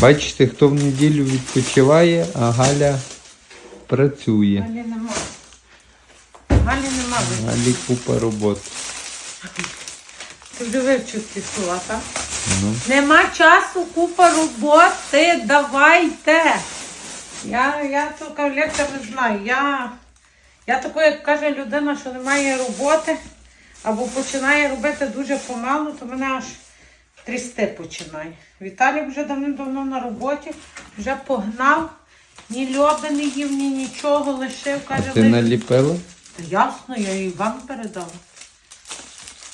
Бачите, хто в неділю відпочиває, а Галя працює. Галі нема. Галі нема. Галі купа роботи. Ти вже вивчив ці слова, так? Ну. Нема часу, купа роботи, давайте. Я, я то кавлетка не знаю. Я, я такою, як каже людина, що немає роботи, або починає робити дуже помалу, то мене аж трясти починає. Віталік вже давним-давно на роботі, вже погнав, ні льоби не їв, ні нічого лишив. Каже, ти «Ви- наліпила? Та ясно, я і вам передала.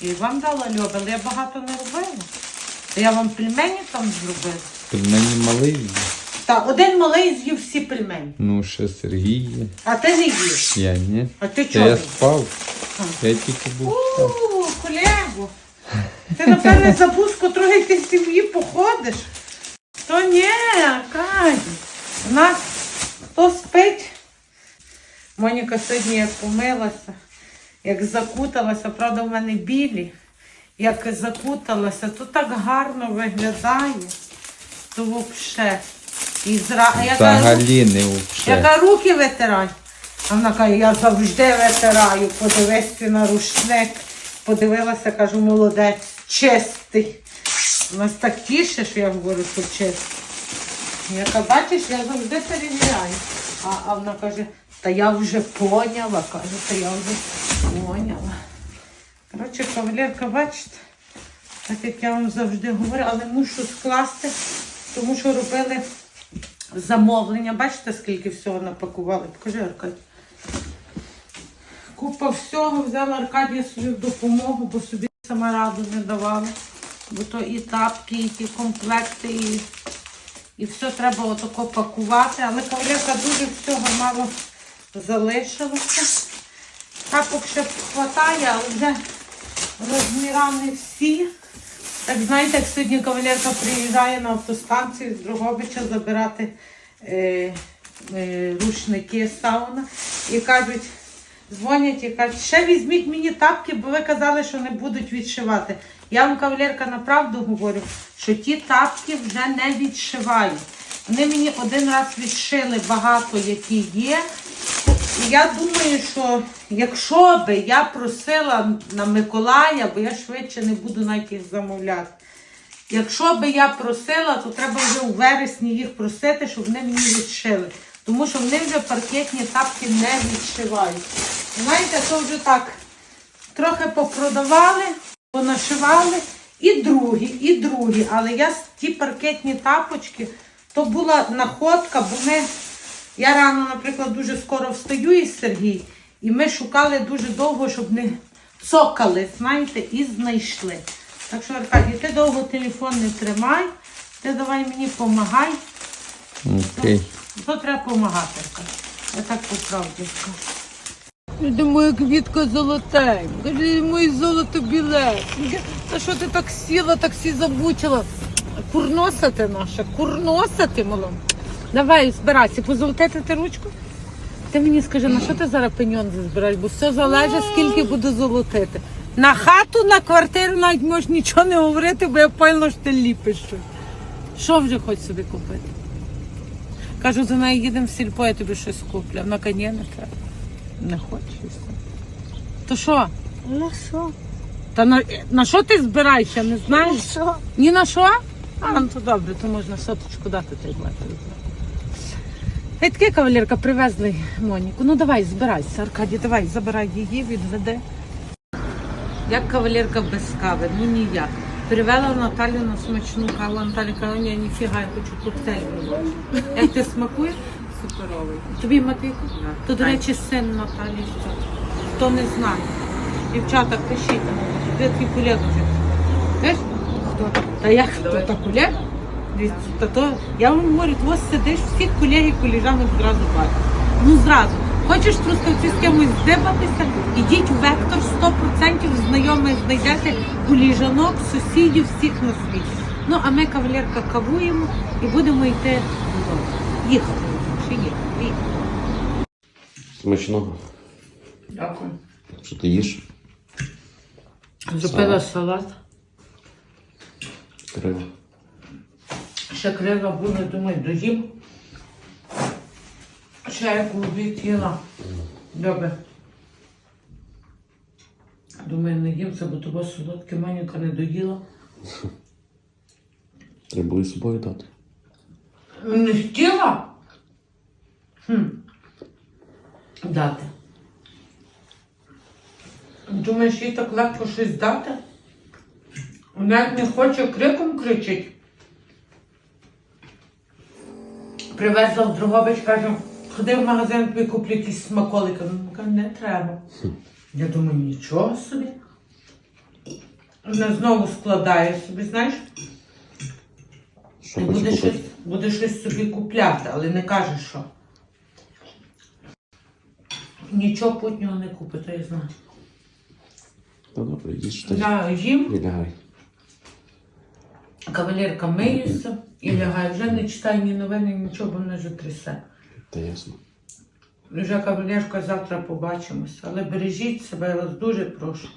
Я і вам дала льоби, але я багато не робила. Та я вам пельмені там зробила. Мене малий. є. Та один малий з'їв всі пельмені. Ну, ще Сергій є. А ти не їш. Я ні. А ти Та чого? я спав. Я тільки був спав. У, колегу. Ти, напевне, забув, з котрої ти сім'ї походиш. То ні, Кай. У нас хто спить. Моніка сьогодні як помилася, як закуталася, правда, в мене білі. Як закуталася, то так гарно виглядає. То взагалі. І зра... а Взагалі не я вовше. кажу, руки витирай. А вона каже, я завжди витираю. Подивись на рушник. Подивилася, кажу, молодець, чистий. У нас так тіше, що я говорю, що чистий. Я кажу, бачиш, я завжди перевіряю. А, а вона каже, та я вже поняла, каже, та я вже поняла. Коротше, кавалерка, бачите, так як я вам завжди говорю, але мушу скласти, тому що робили замовлення. Бачите, скільки всього напакували? Покажи, Аркадій. Купа всього взяла Аркадія собі в допомогу, бо собі сама раду не давала. Бо то і тапки, і ті комплекти, і, і все треба отако пакувати. Але кавалерка дуже всього мало залишилося. Тапок ще хватає, але вже розміра всі. Так знаєте, як сьогодні кавалерка приїжджає на автостанцію з Дрогобича забирати е, е, рушники сауна і кажуть, дзвонять і кажуть, ще візьміть мені тапки, бо ви казали, що не будуть відшивати. Я вам, кавалерка, направду говорю, що ті тапки вже не відшивають. Вони мені один раз відшили багато, які є. І я думаю, що якщо би я просила на Миколая, бо я швидше не буду навіть їх замовляти. Якщо би я просила, то треба вже у вересні їх просити, щоб вони мені відшили. Тому що вони вже паркетні тапки не відшивають. Знаєте, то вже так трохи попродавали, понашивали. І другі, і другі. Але я ті паркетні тапочки, то була находка, бо ми. Я рано, наприклад, дуже скоро встаю із Сергій, і ми шукали дуже довго, щоб не цокали, знаєте, і знайшли. Так що, Аркадій, ти довго телефон не тримай, ти давай мені допомагай. Окей. То треба допомагати. Я так по правді скажу. Де моя квітка золотенька, каже, моє золото біле. Та що ти так сіла, так всі забучила? Курноса ти наша, курноса ти мала. Давай, збирайся, позолотити ти ручку. Ти мені скажи, на що ти зараз пеньон збираєш? Бо все залежить, скільки буду золотити. На хату, на квартиру навіть можеш нічого не говорити, бо я певно, що ти ліпиш щось. Що вже хочеш собі купити? Кажу, за нею їдемо в сільпо, я тобі щось куплю. Вона каже, ні, не треба. Не хочеш. То що? Ну що? Та на, на що ти збираєшся, не знаєш? Що? Ні на що? А, ну то добре, то можна соточку дати той мати. Гей, таке кавалерка привезли Моніку. Ну давай, збирайся, Аркадій, давай, забирай її, відведи. Як кавалерка без кави? Ну ніяк. Перевела Наталю на смачну каву. Наталя каже, ні, ніфіга, я хочу коктейль. робити». Як ти смакує? Суперовий. Тобі? Да. То, до речі, син Наталі що. Хто не знає. Дівчата, пишіть. Де твій колега вже? Знаєш? Хто? Та як хто? Та колега? Дивіться, Та то, я вам говорю, ось сидиш, всіх колег і коліжанок зразу бачиш. Ну зразу. Хочеш трускавці з кимось здибатися, ідіть в вектор 100% знайомих знайдете коліжанок, сусідів, всіх на світі. Ну, а ми кавалерка кавуємо і будемо йти додому. Їхати. Чи їхати? Смачного. Дякую. Що ти їш? Зробила салат. Треба. Ще крила були, думаю, доїм. Ще як у обід. Добре. Думаю, не їм це, бо того солодке Моніка не доїла. Треба було із собою дати. Не хотіла? Хм. Дати. Думаєш, їй так легко щось дати? Вона не хоче криком кричить. Привезла в Другович, каже, ходи в магазин, тобі куплю якісь смаколики. Вона каже, не треба. Я думаю, нічого собі. Вона знову складає собі, знаєш? Що І буде купити? щось, буде щось собі купляти, але не каже, що. Нічого путнього не купить, то я знаю. Та добре, їж та Я їм, і лягай. кавалерка миюся і лягаю. Вже не читаю ні новини, нічого, бо мене вже трясе. Та ясно. Вже кавалерка завтра побачимося. Але бережіть себе, я вас дуже прошу.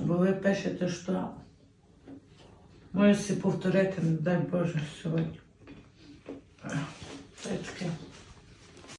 Бо ви пишете, що можете повторити, не дай Боже, сьогодні. Це таке.